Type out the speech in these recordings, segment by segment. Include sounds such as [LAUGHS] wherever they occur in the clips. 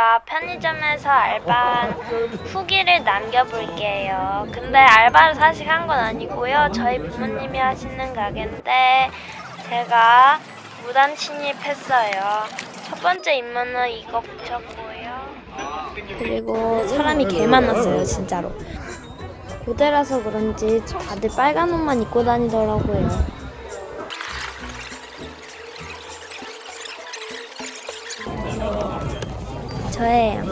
제가 편의점에서 알바한 후기를 남겨볼게요. 근데 알바를 사실 한 건 아니고요. 저희 부모님이 하시는 가게인데 제가 무단 침입했어요. 첫 번째 임무는 이거 붙였고요. 그리고 사람이 개 많았어요, 진짜로. 고대라서 그런지 다들 빨간 옷만 입고 다니더라고요. 저예요.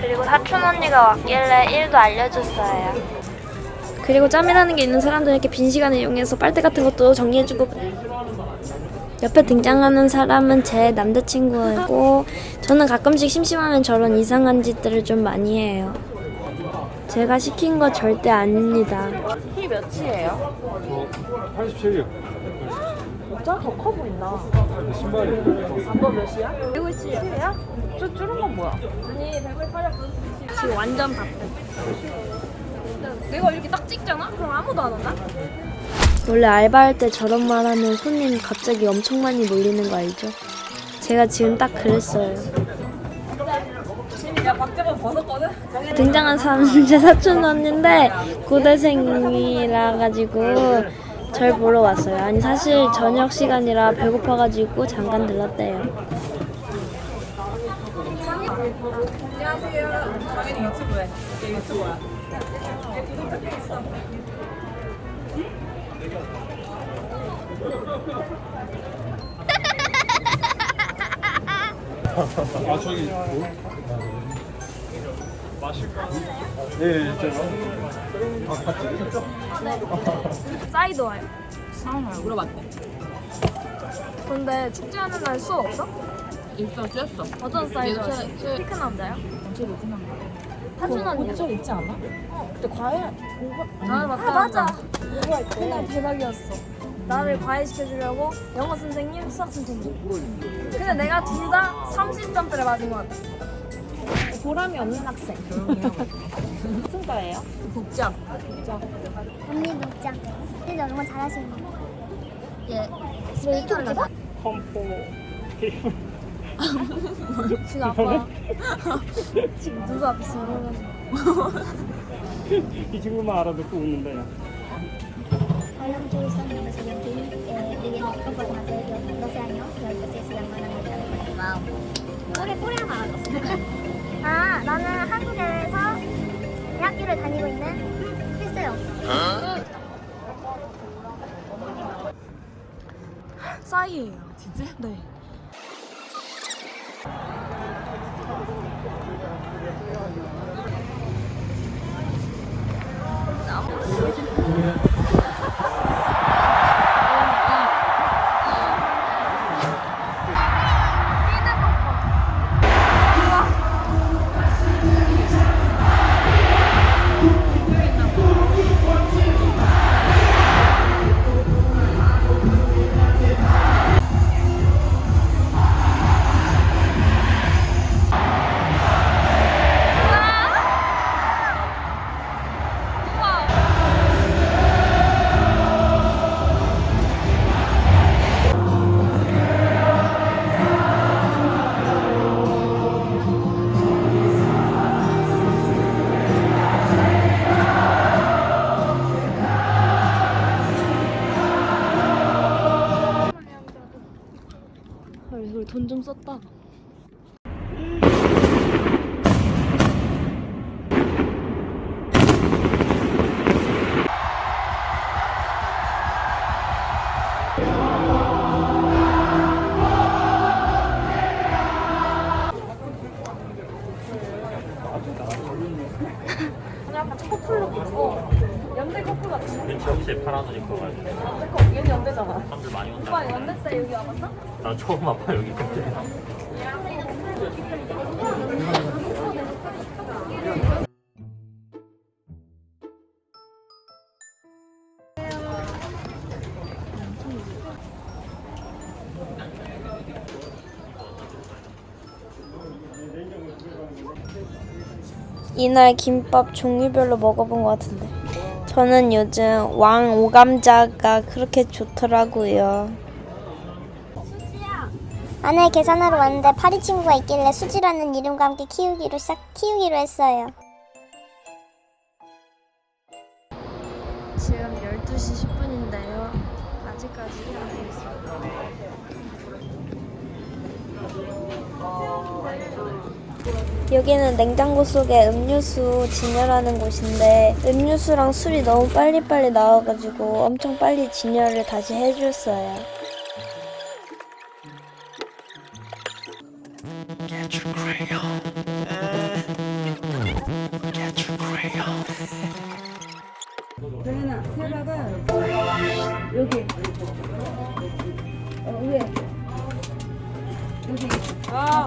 그리고 사촌 언니가 왔길래 일도 알려줬어요. 그리고 짬이라는 게 있는 사람들은 이렇게 빈 시간을 이용해서 빨대 같은 것도 정리해주고 옆에 등장하는 사람은 제 남자친구고 저는 가끔씩 심심하면 저런 이상한 짓들을 좀 많이 해요. 제가 시킨 거 절대 아닙니다. 키 몇이에요? 저 87이요. 진짜 더 커 보인다. 신발이. 아빠 몇이야? 157이야? 저 줄은 건 뭐야? 지금 완전 바쁘. 내가 이렇게 딱 찍잖아? 그럼 아무도 안 온다? 원래 알바할 때 저런 말 하면 손님 갑자기 엄청 많이 몰리는 거 알죠? 제가 지금 딱 그랬어요. 등장한 사람은 제 [LAUGHS] 사촌 언니인데 고대생이라 가지고 절 보러 왔어요. 아니 사실 저녁 시간이라 배고파 가지고 잠깐 들렀대요. 안녕하세요. 당연히 유튜브에. 얘 유튜버야. 아 저기 뭐? 마실까? 네, 있잖아. 아, 같이. 사이드 와요. 사이드 물어봤대. 근데 축제하는 날 수업 없어? 있어, 쬐었어. 어떤 사이드? 얘가 쟤- 피크 남자요? 언제 못 끝난 거야? 하준 언니. 호텔 있지 않아? 그때 과외 공부 아 맞다. 맞아. 그날 대박이었어. 나를 과외 시켜주려고 영어 선생님, 수학 선생님. 근데 내가 둘 다 30점대를 맞은 것 같아. 보람이 없는 학생. 무슨 과예요? 복장. 언니 복장. 근데 정말 잘하시는 거. 얘 스피커를 나. 지금 아빠 지금 누구 앞에서 이 친구만 알아듣고 웃는다 야. Eh, Yogi. 12 años. La saya sedang menangis 노래 꼬리랑 알아. 아, 나는 한국에서 대학교를 다니고 있는 했어요. [LAUGHS] 싸이예요. 진짜? 네. 돈 좀 썼다. 같은데? 벤치 혹시 파란 옷 입고 커플 얘는 연대잖아 사람들 많이 온다. 오빠 연대 때 여기 와봤어? 나 처음 와봐 여기 근데. 이날 김밥 종류별로 먹어본 것 같은데 저는 요즘 왕 오감자가 그렇게 좋더라고요. 아내 계산하러 왔는데 파리 친구가 있길래 수지라는 이름과 함께 키우기로 시작 키우기로 했어요. 지금 12시 10분인데요. 아직까지 일하고 있어요. 여기는 냉장고 속에 음료수 진열하는 곳인데 음료수랑 술이 너무 빨리빨리 나와가지고 엄청 빨리 진열을 다시 해줬어요. 어, 어, 빈곳 위에. 아, 못하겠어. 아,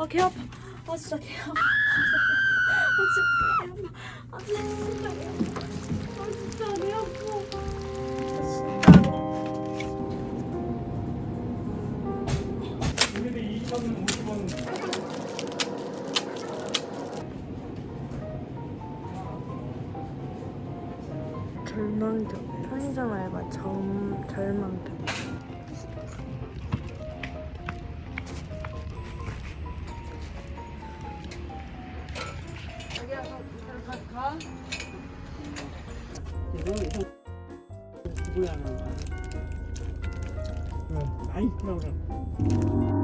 아파 아개 아파. 아 진짜 개 아파. 아 진짜 개 아파. 아 진짜 개 아파. 아 진짜 여기도 2,050원. 절망적 편의점 알바 점 절망적 너? 응. 그래 그래.